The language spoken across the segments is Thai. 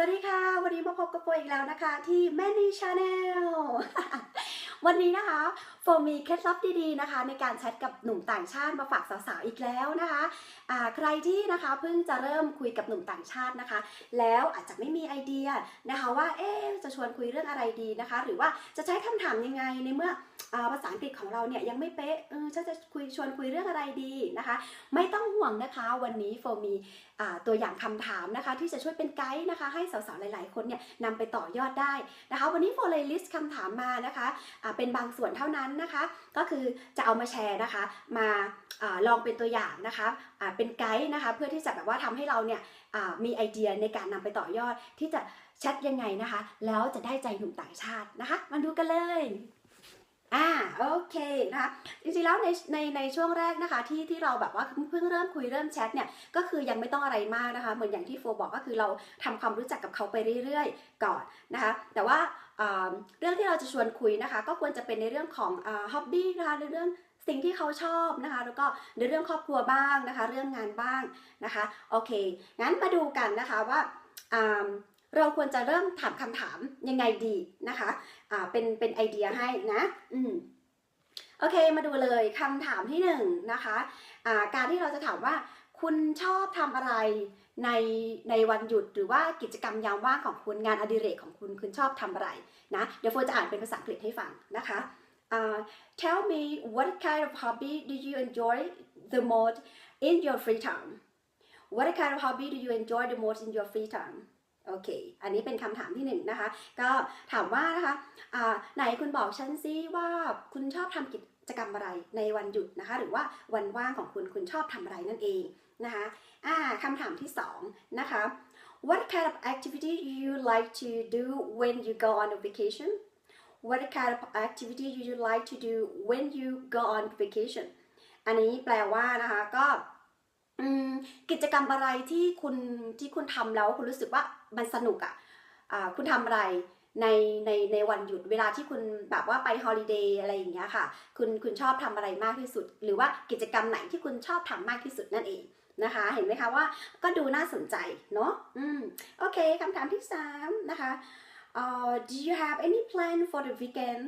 สวัสดีค่ะ วันนี้มาพบกับโฟอีกแล้วนะคะ ที่แมนนี่ชาแนลวันนี้นะคะโฟมีเคล็ดลับดีๆนะคะ ในการแชทกับหนุ่มต่างชาติมาฝากสาวๆอีกแล้วนะคะอ่าใครที่นะคะเพิ่งจะเริ่มคุยกับหนุ่มต่างชาตินะคะ แล้วอาจจะไม่มีไอเดียนะคะว่าเอ๊จะชวนคุยเรื่องอะไรดีนะคะ หรือว่าจะใช้คำถามยังไงในเมื่อ ภาษาอังกฤษของเราเนี่ยยังไม่เป๊ะเออฉันจะคุยชวนคุยเรื่องอะไรดีนะคะ ไม่ต้องห่วงนะคะ วันนี้โฟมีตัวอย่างคำถามนะคะ ที่จะช่วยเป็นไกด์นะคะ ให้สาวๆหลาย ๆ คนเนี่ยนำไปต่อยอดได้นะคะ วันนี้โฟเลยลิสต์คำถามมานะคะอ่าเป็นบางส่วนเท่านั้นนะคะ ก็คือจะเอามาแชร์นะคะ มาอลองเป็นตัวอย่างนะคะอ่าเป็นไกด์นะคะ เพื่อที่จะแบบว่าทำให้เราเนี่ยมีไอเดียในการนำไปต่อยอดที่จะแชทยังไงนะคะ แล้วจะได้ใจหนุ่มต่างชาตินะคะมาดูกันเลย อ่าโอเคนะคะจริงๆแล้วในในในช่วงแรกนะคะที่ที่เราแบบว่าเพิ่งเริ่มคุยเริ่มแชทเนี่ยก็คือยังไม่ต้องอะไรมากนะคะเหมือนอย่างที่โฟบอกก็คือเราทำความรู้จักกับเขาไปเรื่อยๆ ก่อนนะคะแต่ว่าเรื่องที่เราจะชวนคุยนะคะก็ควรจะเป็นในเรื่องของฮ็อบบี้นะคะในเรื่องสิ่งที่เขาชอบนะคะแล้วก็ในเรื่องครอบครัวบ้างนะคะ เรื่องงานบ้างนะคะโอเคงั้นมาดูกันนะคะว่าอ่าเราควรจะเริ่มถามคำถามยังไงดีนะคะ อ่าเป็นเป็นไอเดียให้นะอืมโอเคมาดูเลยคำถามที่หนึ่งนะคะอ่าการที่เราจะถามว่าคุณชอบทำอะไรในในวันหยุดหรือว่ากิจกรรมยามว่างของคุณงานอดิเรกของคุณคุณชอบทำอะไรนะเดี๋ยวโฟจะอ่านเป็นภาษาอังกฤษให้ฟังนะคะอ่า tell me what kind of hobby do you enjoy the most in your free time what kind of hobby do you enjoy the most in your free time โอเค อันนี้เป็นคำถามที่หนึ่งนะคะ ก็ถามว่านะคะอ่าไหนคุณบอกฉันซิว่าคุณชอบทำกิจกรรมอะไรในวันหยุดนะคะ หรือว่าวันว่างของคุณคุณชอบทำอะไรนั่นเองนะคะอ่าคำถามที่สองนะคะ What kind of activity you like to do when you go on a vacation What kind of activity you like to do when you go on vacation อันนี้แปลว่านะคะก็ กิจกรรมอะไรที่คุณที่คุณทำแล้วคุณรู้สึกว่ามันสนุกอะ่ะคุณทำอะไรในในในวันหยุดเวลาที่คุณแบบว่าไปฮอลิเดย์อะไรอย่างเงี้ยค่ะ คุณคุณชอบทำอะไรมากที่สุด หรือว่ากิจกรรมไหนที่คุณชอบทำมากที่สุดนั่นเองนะคะ เห็นไหมคะว่าก็ดูน่าสนใจเนาะอืมโอเคคำถามที่สามนะคะ uh, do you have any plan for the weekend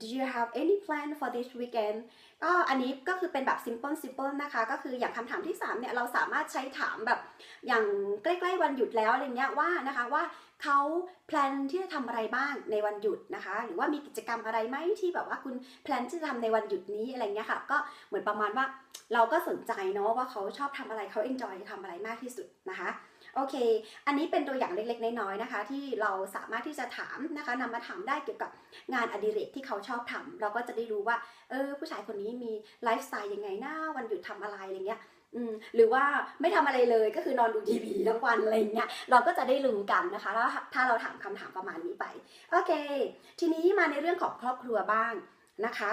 do you have any plan for this weekend ก็อันนี้ก็คือเป็นแบบ simple simple นะคะ ก็คืออย่างคำถามที่ 3 เนี่ย เราสามารถใช้ถามแบบอย่างใกล้ๆวันหยุดแล้วอะไรเงี้ยว่านะคะว่าเขาแพลนที่จะทำอะไรบ้างในวันหยุดนะคะ หรือว่ามีกิจกรรมอะไรไหมที่แบบว่าคุณแพลนที่จะทำในวันหยุดนี้อะไรเงี้ยค่ะ ก็เหมือนประมาณว่าเราก็สนใจเนาะว่าเขาชอบทำอะไรเขาเอนจอยทำอะไรมากที่สุดนะคะ โอเค อันนี้เป็นตัวอย่างเล็กๆ น้อยๆนะคะ ที่เราสามารถที่จะถามนะคะนำมาถามได้เกี่ยวกับงานอดิเรกที่เขาชอบทำเราก็จะได้รู้ว่าเออผู้ชายคนนี้มีไลฟ์สไตล์ยังไงนะวันหยุดทำอะไรอะไรเงี้ยหรือว่าไม่ทำอะไรเลยก็คือนอนดูทีวีทั้งวันอะไรเงี้ยเราก็จะได้รู้กันนะคะแล้วถ้าเราถามคำถามประมาณนี้ไป โอเค ทีนี้มาในเรื่องของครอบครัวบ้างนะคะ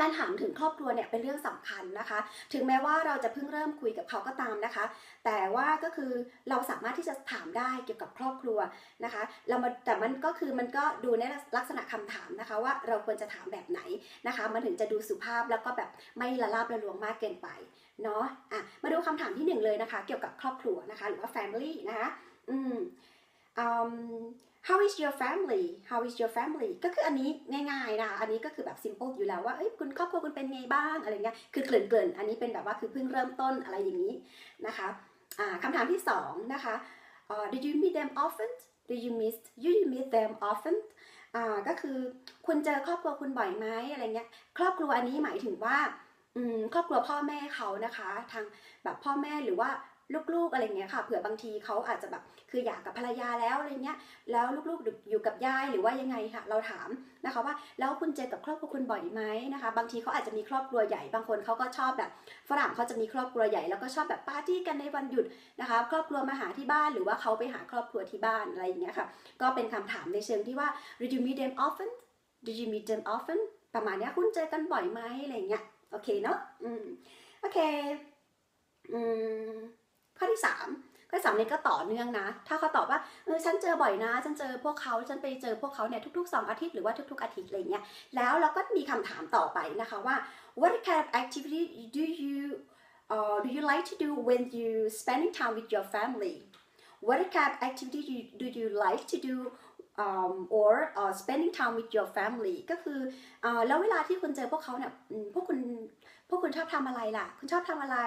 การถามถึงครอบครัวเนี่ยเป็นเรื่องสำคัญนะคะ ถึงแม้ว่าเราจะเพิ่งเริ่มคุยกับเขาก็ตามนะคะ แต่ว่าก็คือเราสามารถที่จะถามได้เกี่ยวกับครอบครัวนะคะ เรามาแต่มันก็คือมันก็ดูในลักษณะคำถามนะคะว่าเราควรจะถามแบบไหนนะคะ มันถึงจะดูสุภาพแล้วก็แบบไม่ละลาบละลวงมากเกินไปเนาะอะมาดูคำถามที่หนึ่งเลยนะคะ เกี่ยวกับครอบครัวนะคะ หรือว่า family นะคะอืม um, how is your family how is your family ก็คืออันนี้ง่ายๆนะอันนี้ก็คือแบบ simple อยู่แล้วว่าเอ้ยคุณครอบครัวคุณเป็นไงบ้างอะไรเงี้ยคือเกริ่อนๆอันนี้เป็นแบบว่าคือเพิ่งเริ่มต้นอะไรอย่างนี้นะคะอ่าคำถามที่สองนะคะ uh, did you meet them often do you miss do you meet them often อ่าก็คือคุณเจอครอบครัวคุณบ่อยไหมอะไรเงี้ยครอบครัวอันนี้หมายถึงว่าครอบครัวพ่อแม่เขานะคะ ทางแบบพ่อแม่หรือว่า ลูกๆอะไรเงี้ยค่ะเผื่อบางทีเขาอาจจะแบบคืออยากกับภรรยาแล้วอะไรเงี้ยแล้วลูกๆอยู่กับยายหรือว่ายังไงค่ะ เราถามนะคะว่าแล้วคุณเจอกับครอบครัวคุณบ่อยไหมนะคะ บางทีเขาอาจจะมีครอบครัวใหญ่บางคนเขาก็ชอบแบบฝรั่งเขาจะมีครอบครัวใหญ่แล้วก็ชอบแบบปาร์ตี้กันในวันหยุดนะคะ ครอบครัวมาหาที่บ้านหรือว่าเขาไปหาครอบครัวที่บ้านอะไรอย่างเงี้ยค่ะก็เป็นคำถามในเชิงที่ว่า did you meet them often did you meet them often ประมาณนี้คุณเจอกันบ่อยไหมอะไรเงี้ยโอเคเนาะอืมโอเคอืม ข้อที่ 3 ข้อที่สามนี้ก็ต่อเนื่องนะ ถ้าเขาตอบว่าเออฉันเจอบ่อยนะ ฉันเจอพวกเขาฉันไปเจอพวกเขาเนี่ยทุกๆ 2 อาทิตย์หรือว่าทุก ๆ อาทิตย์อะไรเงี้ยแล้วเราก็มีคำถามต่อไปนะคะว่า what kind of activity do you uh, do you like to do when you spending time with your family what kind of activity do you, do you like to do um, or uh, spending time with your family ก็คืออแล้วเวลาที่คุณเจอพวกเขาเนี่ยพวกคุณพวกคุณชอบทำอะไรล่ะ คุณชอบทำอะไร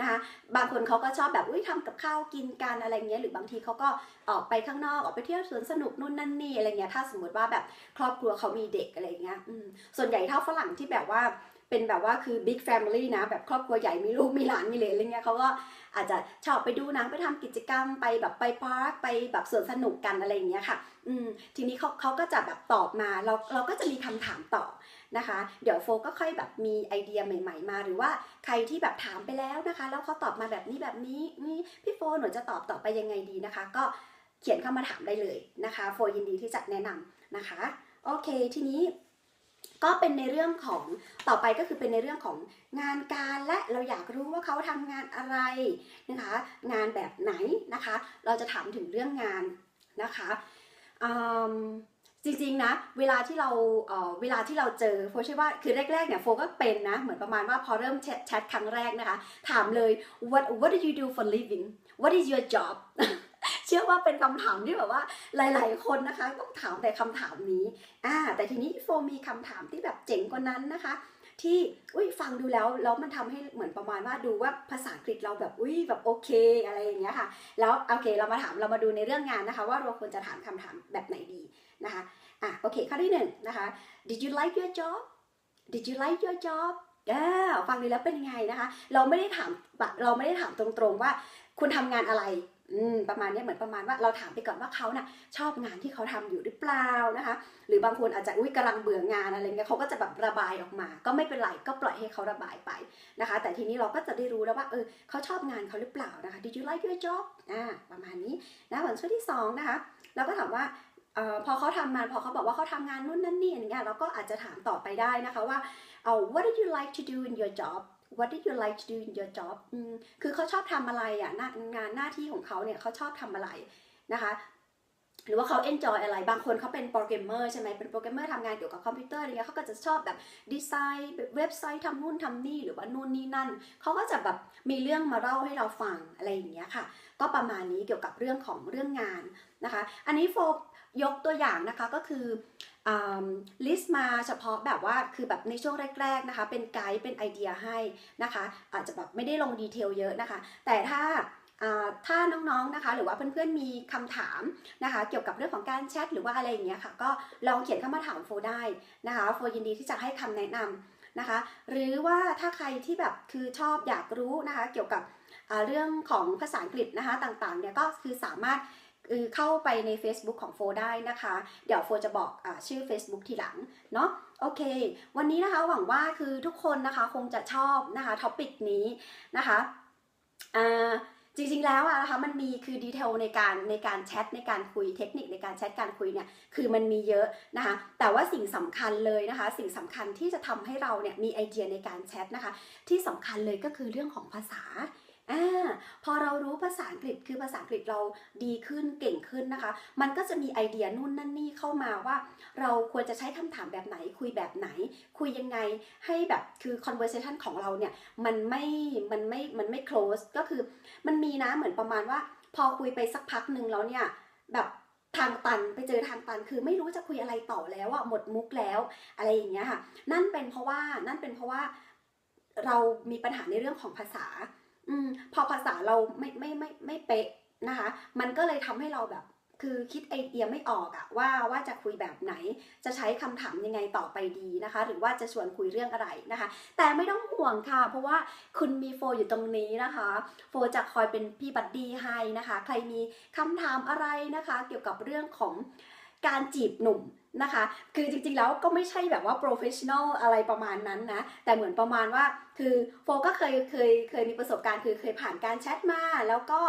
นะคะบางคนเขาก็ชอบแบบอุ้ยทำกับข้าวกินกันอะไรเงี้ยหรือบางทีเขาก็ออกไปข้างนอกออกไปเที่ยวสวนสนุกนู่นนั่นนี่อะไรเงี้ยถ้าสมมติว่าแบบครอบครัวเขามีเด็กอะไรเงี้ยส่วนใหญ่ถ้าฝรั่งที่แบบว่าเป็นแบบว่าคือ big family นะ แบบครอบครัวใหญ่มีลูกมีหลานมีเหลนอะไรเงี้ยเขาก็อาจจะชอบไปดูหนังไปทำกิจกรรมไปแบบไปพาร์คไปแบบสวนสนุกกันอะไรอย่างเงี้ยค่ะ อืมทีนี้เขาเขาก็จะแบบตอบมาเราเราก็จะมีคำถามต่อ นะคะ เดี๋ยวโฟก็ค่อยแบบมีไอเดียใหม่ ๆ มา หรือว่าใครที่แบบถามไปแล้วนะคะ แล้วเขาตอบมาแบบนี้แบบนี้นี่พี่โฟหนูจะตอบต่อไปยังไงดีนะคะ ก็เขียนเข้ามาถามได้เลยนะคะ โฟยินดีที่จะแนะนำนะคะ โอเค ทีนี้ก็เป็นในเรื่องของต่อไปก็คือเป็นในเรื่องของงานการและเราอยากรู้ว่าเขาทำงานอะไรนะคะ งานแบบไหนนะคะ เราจะถามถึงเรื่องงานนะคะ จริงๆนะเวลาที่เราเออเวลาที่เราเจอโฟเชื่อว่าคือแรกๆเนี่ยโฟก็เป็นนะเหมือนประมาณว่าพอเริ่มแชทแชทครั้งแรกนะคะ ถามเลย what what do you do for living what is your job เชื่อว่าเป็นคำถามที่แบบว่าหลาย ๆ คนนะคะต้องถามแต่คำถามนี้อ่าแต่ทีนี้โฟมีคำถามที่แบบเจ๋งกว่านั้นนะคะ ที่อุ้ยฟังดูแล้วแล้วมันทำให้เหมือนประมาณว่าดูว่าภาษาอังกฤษเราแบบอุ้ยแบบโอเคอะไรอย่างเงี้ยค่ะ แล้วโอเคเรามาถามเรามาดูในเรื่องงานนะคะ ว่าเราควรจะถามคำถามแบบไหนดีนะคะอะโอเคข้อที่หนึ่งนะคะ did you like your job did you like your job อ่าฟังดูแล้วเป็นยังไงนะคะ เราไม่ได้ถามแบบเราไม่ได้ถามตรงๆว่าคุณทำงานอะไร อืมประมาณนี้เหมือนประมาณว่าเราถามไปก่อนว่าเขาน่ะชอบงานที่เขาทำอยู่หรือเปล่านะคะ หรือบางคนอาจจะอุ้ยกำลังเบื่องานอะไรเงี้ยเขาก็จะแบบระบายออกมา ก็ไม่เป็นไรก็ปล่อยให้เขาระบายไปนะคะ แต่ทีนี้เราก็จะได้รู้แล้วว่าเออเขาชอบงานเขาหรือเปล่านะคะ Did you like your job อ่าประมาณนี้นะส่วนช่วงที่สองนะคะเราก็ถามว่าออพอเขาทำงาพอเขาบอกว่าเขาทำงานนู่นนั่นนี่อย่างเงี้ยเราก็อาจจะถามต่อไปได้นะคะว่าเอา what did you like to do in your job what did you like to do in your job อืมคือเขาชอบทำอะไรอะงานหน้าที่ของเขาเนี่ยเขาชอบทำอะไรนะคะหรือว่าเขา enjoy อะไร บางคนเขาเป็นโปรแกรมเมอร์ใช่ไหมเป็นโปรแกรมเมอร์ทำงานเกี่ยวกับคอมพิวเตอร์อะไรเงี้ยเขาก็จะชอบแบบดีไซน์เว็บไซต์ทำนู่นทำนี่หรือว่านู่นนี่นั่น เขาก็จะแบบมีเรื่องมาเล่าให้เราฟังอะไรอย่างเงี้ยค่ะ ก็ประมาณนี้เกี่ยวกับเรื่องของเรื่องงานนะคะ อันนี้โฟ ยกตัวอย่างนะคะก็คือลิสต์มาเฉพาะแบบว่าคือแบบในช่วงแรก ๆนะคะ เป็นไกด์เป็นไอเดียให้นะคะ อาจจะแบบไม่ได้ลงดีเทลเยอะนะคะ แต่ถ้าถ้าน้องๆนะคะ หรือว่าเพื่อนๆมีคำถามนะคะ เกี่ยวกับเรื่องของการแชทหรือว่าอะไรอย่างเงี้ยค่ะ ก็ลองเขียนเข้ามาถามโฟได้นะคะ โฟยินดีที่จะให้คำแนะนำนะคะ หรือว่าถ้าใครที่แบบคือชอบอยากรู้นะคะ เกี่ยวกับเรื่องของภาษาอังกฤษนะคะต่างๆเนี่ยก็คือสามารถ เออเข้าไปใน Facebook ของโฟได้นะคะ เดี๋ยวโฟจะบอกอชื่อ Facebook ทีหลังเนาะโอเค วันนี้นะคะหวังว่าคือทุกคนนะคะคงจะชอบนะคะท็อปิกนี้นะคะจริงๆแล้วอะนะคะมันมีคือดีเทลในการในการแชทในการคุยเทคนิคในการแชทการคุยเนี่ยคือมันมีเยอะนะคะแต่ว่าสิ่งสำคัญเลยนะคะ สิ่งสำคัญที่จะทำให้เราเนี่ยมีไอเดียในการแชทนะคะ ที่สำคัญเลยก็คือเรื่องของภาษา พอเรารู้ภาษาอังกฤษคือภาษาอังกฤษเราดีขึ้นเก่งขึ้นนะคะ มันก็จะมีไอเดียนู่นนั่นนี่เข้ามาว่า เราควรจะใช้คำถามแบบไหน คุยแบบไหน คุยยังไงให้แบบคือ conversation ของเราเนี่ยมันไม่มันไม่มันไม่ close ก็คือมันมีนะเหมือนประมาณว่า พอคุยไปสักพักหนึ่งแล้วเนี่ยแบบทางตันไปเจอทางตันคือไม่รู้จะคุยอะไรต่อแล้วอะหมดมุกแล้ว อะไรอย่างเงี้ยค่ะ นั่นเป็นเพราะว่านั่นเป็นเพราะว่าเรามีปัญหาในเรื่องของภาษา อืมพอภาษาเราไม่ไม่ไม่ไม่เป๊ะนะคะ มันก็เลยทำให้เราแบบคือคิดไอเดียไม่ออกอะว่าว่าจะคุยแบบไหน จะใช้คำถามยังไงต่อไปดีนะคะ หรือว่าจะชวนคุยเรื่องอะไรนะคะ แต่ไม่ต้องห่วงค่ะ เพราะว่าคุณมีโฟอยู่ตรงนี้นะคะ โฟจะคอยเป็นพี่บัดดี้ให้นะคะ ใครมีคำถามอะไรนะคะ เกี่ยวกับเรื่องของการจีบหนุ่มนะคะ คือจริงๆแล้วก็ไม่ใช่แบบว่า professional อะไรประมาณนั้นนะ แต่เหมือนประมาณว่า คือโฟก็เคยเคยเคยมีประสบการณ์คือเคยผ่านการแชทมาแล้วก็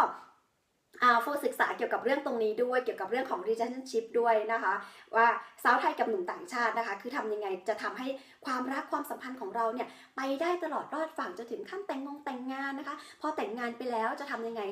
อ่าโฟศึกษาเกี่ยวกับเรื่องตรงนี้ด้วยเกี่ยวกับเรื่องของ relationship ด้วยนะคะ ว่าสาวไทยกับหนุ่มต่างชาตินะคะ คือทำยังไงจะทำให้ความรักความสัมพันธ์ของเราเนี่ยไปได้ตลอดรอดฝั่งจนถึงขั้นแต่งงงแต่งงานนะคะ พอแต่งงานไปแล้วจะทำยังไง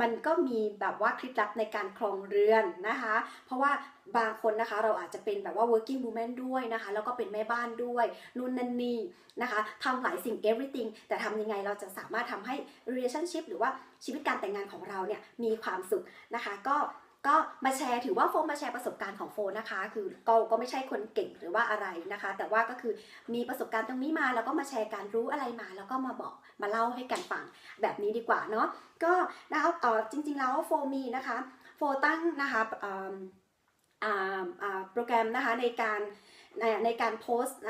มันก็มีแบบว่าเคล็ดลับในการครองเรือนนะคะ เพราะว่า บางคนนะคะเราอาจจะเป็นแบบว่า working woman ด้วยนะคะ แล้วก็เป็นแม่บ้านด้วยนู่นนั่นนี่นะคะทำหลายสิ่ง everything แต่ทำยังไงเราจะสามารถทำให้ relationship หรือว่าชีวิตการแต่งงานของเราเนี่ยมีความสุขนะคะ ก็ก็มาแชร์ถือว่าโฟมาแชร์ประสบการณ์ของโฟนะคะ คือก็ก็ไม่ใช่คนเก่งหรือว่าอะไรนะคะ แต่ว่าก็คือมีประสบการณ์ตรงนี้มาแล้วก็มาแชร์การรู้อะไรมา แล้วก็มาบอกมาเล่าให้กันฟังแบบนี้ดีกว่าเนาะก็นะคะจริงๆแล้วโฟมีนะคะโฟตั้งนะคะ โปรแกรมนะคะในการในในการโพสต์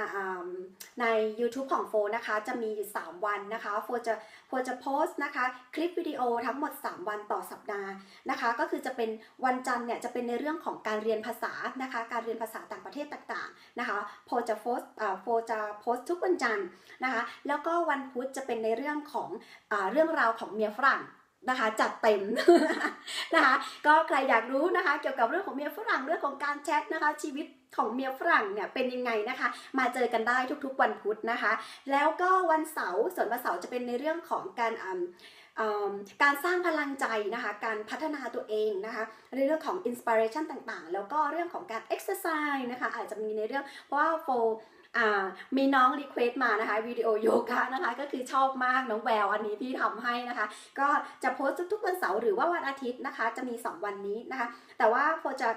ใน YouTube ของโฟนะคะจะมี3วันนะคะโฟจะโฟจะโพสต์นะคะคลิปวิดีโอทั้งหมด 3 วันต่อสัปดาห์นะคะก็คือจะเป็นวันจันทร์เนี่ยจะเป็นในเรื่องของการเรียนภาษานะคะการเรียนภาษาต่างประเทศต่างๆนะคะโพจะโพสต์โพจะโพสต์ทุกวันจันทร์นะคะแล้วก็วันพุธจะเป็นในเรื่องของอเรื่องราวของเมียฝรั่ง นะคะจัดเต็มนะคะก็ใครอยากรู้นะคะ เกี่ยวกับเรื่องของเมียฝรั่งเรื่องของการแชทนะคะ ชีวิตของเมียฝรั่งเนี่ยเป็นยังไงนะคะ มาเจอกันได้ทุกๆวันพุธนะคะ แล้วก็วันเสาร์ส่วนวันเสาร์จะเป็นในเรื่องของการอ่าเอิ่มการสร้างพลังใจนะคะ การพัฒนาตัวเองนะคะ ในเรื่องของอินสปิเรชันต่างๆ แล้วก็เรื่องของการเอ็กซ์ไซส์นะคะ อาจจะมีในเรื่องเพราะว่าโฟ มีน้องรีเควสต์มานะคะวิดีโอโยคะนะคะก็คือชอบมากน้องแววอันนี้พี่ทำให้นะคะ ก็จะโพสต์ทุกๆวันเสาร์หรือว่าวันอาทิตย์นะคะ จะมี 2 วันนี้นะคะ แต่ว่าโฟจะ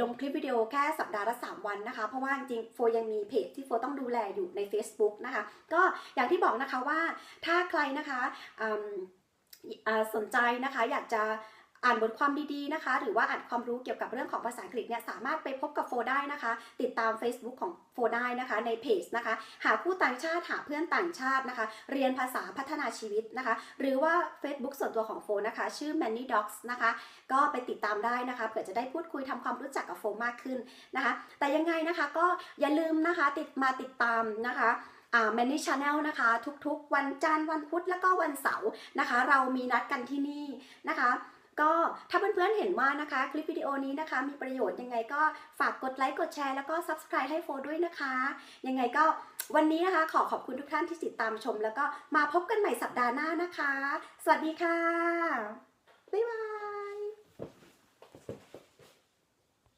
ลงคลิปวิดีโอแค่สัปดาห์ละ 3 วันนะคะ เพราะว่าจริงโฟยังมีเพจที่โฟต้องดูแลอยู่ใน Facebook นะคะ ก็อย่างที่บอกนะคะว่าถ้าใครนะคะสนใจนะคะอยากจะ อ่านบทความดีๆนะคะ หรือว่าอ่านความรู้เกี่ยวกับเรื่องของภาษาอังกฤษเนี่ยสามารถไปพบกับโฟได้นะคะ ติดตาม Facebook ของโฟได้นะคะในเพจนะคะ หาคู่ต่างชาติหาเพื่อนต่างชาตินะคะ เรียนภาษาพัฒนาชีวิตนะคะ หรือว่า Facebook ส่วนตัวของโฟนะคะ ชื่อ Many Docs นะคะ ก็ไปติดตามได้นะคะเผื่อจะได้พูดคุยทำความรู้จักกับโฟมากขึ้นนะคะ แต่ยังไงนะคะก็อย่าลืมนะคะติดมาติดตามนะคะอ่า Manny Channel นะคะ ทุกๆ วันจันทร์วันพุธแล้วก็วันเสาร์นะคะ เรามีนัดกันที่นี่นะคะ ก็ถ้าเพื่อนๆเห็นว่านะคะ คลิปวิดีโอนี้นะคะ มีประโยชน์ยังไงก็ฝากกดไลค์กดแชร์แล้วก็ Subscribe ให้โฟด้วยนะคะ ยังไงก็วันนี้นะคะ ขอขอบคุณทุกท่านที่ติดตามชม แล้วก็มาพบกันใหม่สัปดาห์หน้านะคะ สวัสดีค่ะบ๊ายบาย